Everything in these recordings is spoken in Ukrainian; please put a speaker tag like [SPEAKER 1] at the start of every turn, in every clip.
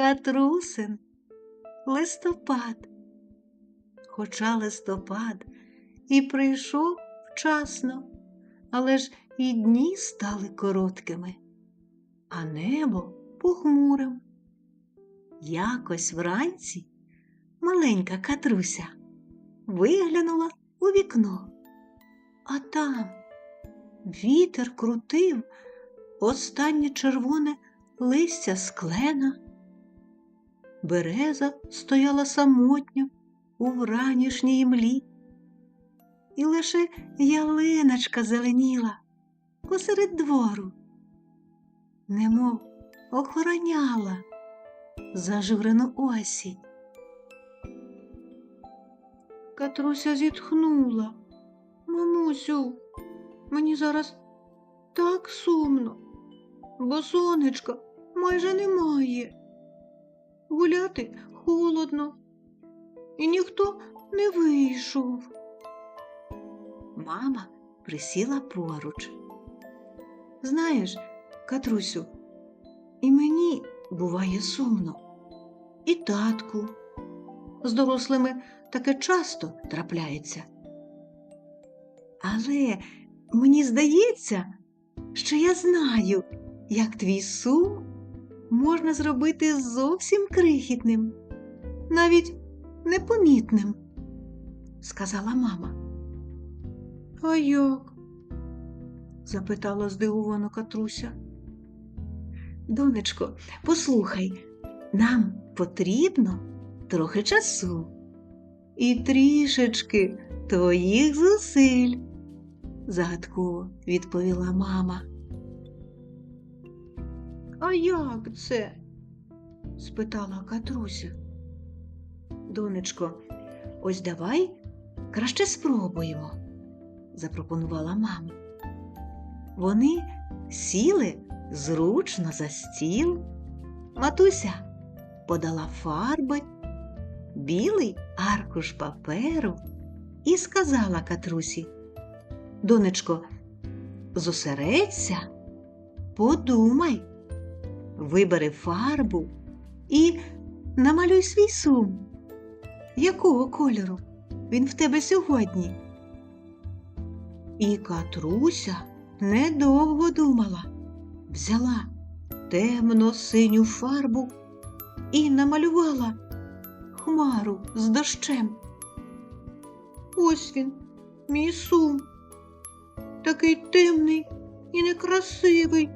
[SPEAKER 1] Катрусин листопад. Хоча листопад і прийшов вчасно, але ж і дні стали короткими, а небо похмурим. Якось вранці маленька Катруся виглянула у вікно, а там вітер крутив останнє червоне листя з клена. Береза стояла самотньо у вранішній млі, і лише ялиночка зеленіла посеред двору, немов охороняла зажурену осінь. Катруся зітхнула. Мамусю, мені зараз так сумно, бо сонечка майже немає. Гуляти холодно, і ніхто не вийшов. Мама присіла поруч. Знаєш, Катрусю, і мені буває сумно, і татку. З дорослими таке часто трапляється. Але мені здається, що я знаю, як твій сум можна зробити зовсім крихітним, навіть непомітним, сказала мама. А як? запитала здивовано Катруся. Донечко, послухай, нам потрібно трохи часу і трішечки твоїх зусиль, загадково відповіла мама. А як це? спитала Катруся. Донечко, ось давай краще спробуємо, запропонувала мама. Вони сіли зручно за стіл. Матуся подала фарби, білий аркуш паперу і сказала Катрусі, донечко, зосередься, подумай, вибери фарбу і намалюй свій сум. Якого кольору він в тебе сьогодні? І Катруся недовго думала, взяла темно синю фарбу і намалювала хмару з дощем. Ось він, мій сум, такий темний і некрасивий,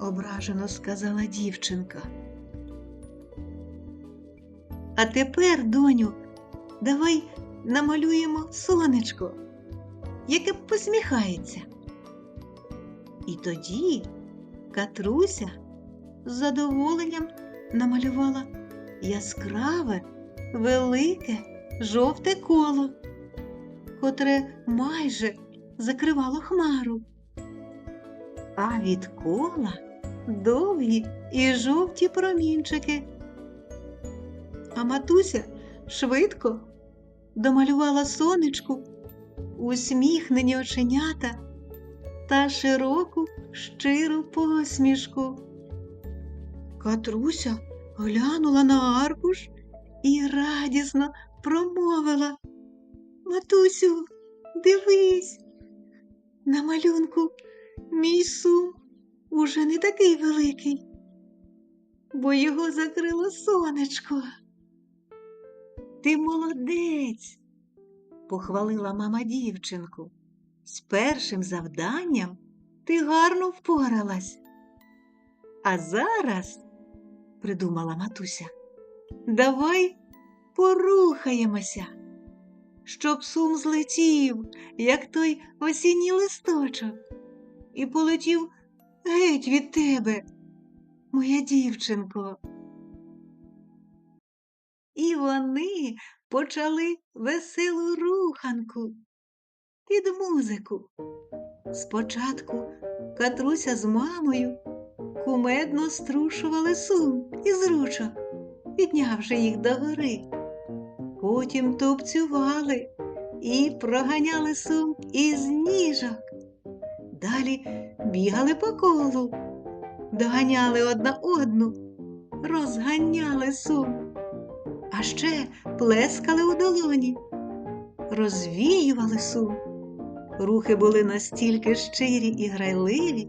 [SPEAKER 1] ображено сказала дівчинка. А тепер, доню, давай намалюємо сонечко, яке посміхається. І тоді Катруся з задоволенням намалювала яскраве, велике, жовте коло, котре майже закривало хмару. А від кола довгі і жовті промінчики. А матуся швидко домалювала сонечку, усміхнені оченята та широку щиру посмішку. Катруся глянула на аркуш і радісно промовила. Матусю, дивись, на малюнку мій сум уже не такий великий, бо його закрило сонечко. Ти молодець, похвалила мама дівчинку. З першим завданням ти гарно впоралась. А зараз, придумала матуся, давай порухаємося, щоб сум злетів, як той осінній листочок, і полетів геть від тебе, моя дівчинко. І вони почали веселу руханку під музику. Спочатку Катруся з мамою кумедно струшували сум із ручок, піднявши їх догори. Потім тупцювали і проганяли сум із ніжок. Далі бігали по колу, доганяли одна одну розганяли сум, а ще плескали у долоні, розвіювали сум. Рухи були настільки щирі і грайливі,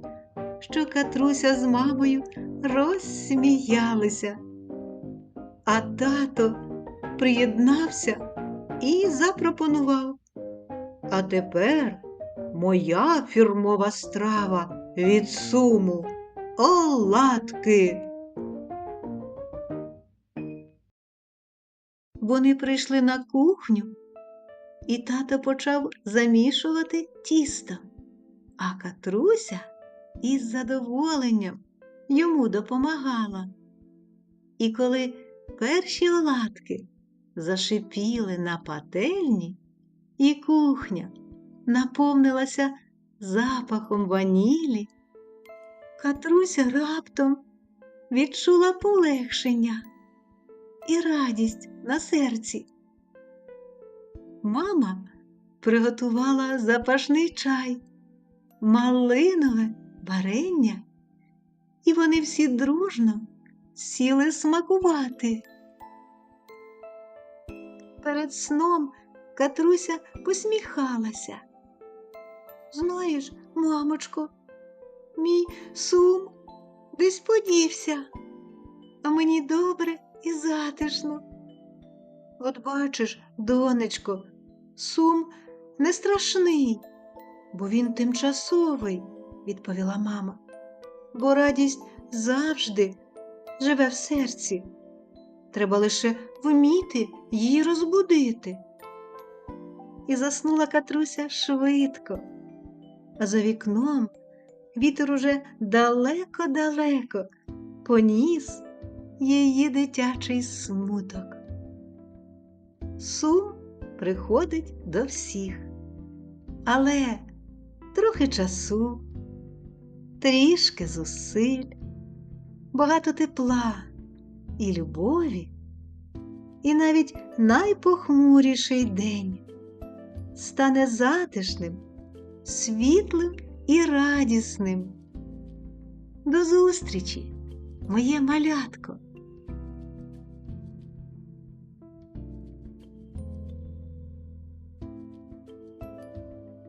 [SPEAKER 1] що Катруся з мамою розсміялися. А тато приєднався і запропонував. А тепер моя фірмова страва від суму оладки. Вони прийшли на кухню, і тато почав замішувати тісто, а Катруся із задоволенням йому допомагала. І коли перші оладки зашипіли на пательні, і кухня наповнилася запахом ванілі, Катруся раптом відчула полегшення і радість на серці. Мама приготувала запашний чай, малинове варення, і вони всі дружно сіли смакувати. Перед сном Катруся посміхалася. Знаєш, мамочко, мій сум десь подівся, а мені добре і затишно. От бачиш, донечко, сум не страшний, бо він тимчасовий, відповіла мама, бо радість завжди живе в серці. Треба лише вміти її розбудити. І заснула Катруся швидко, а за вікном вітер уже далеко-далеко поніс її дитячий смуток. Сум приходить до всіх, але трохи часу, трішки зусиль, багато тепла і любові, і навіть найпохмуріший день стане затишним, світлим і радісним. До зустрічі, моє малятко!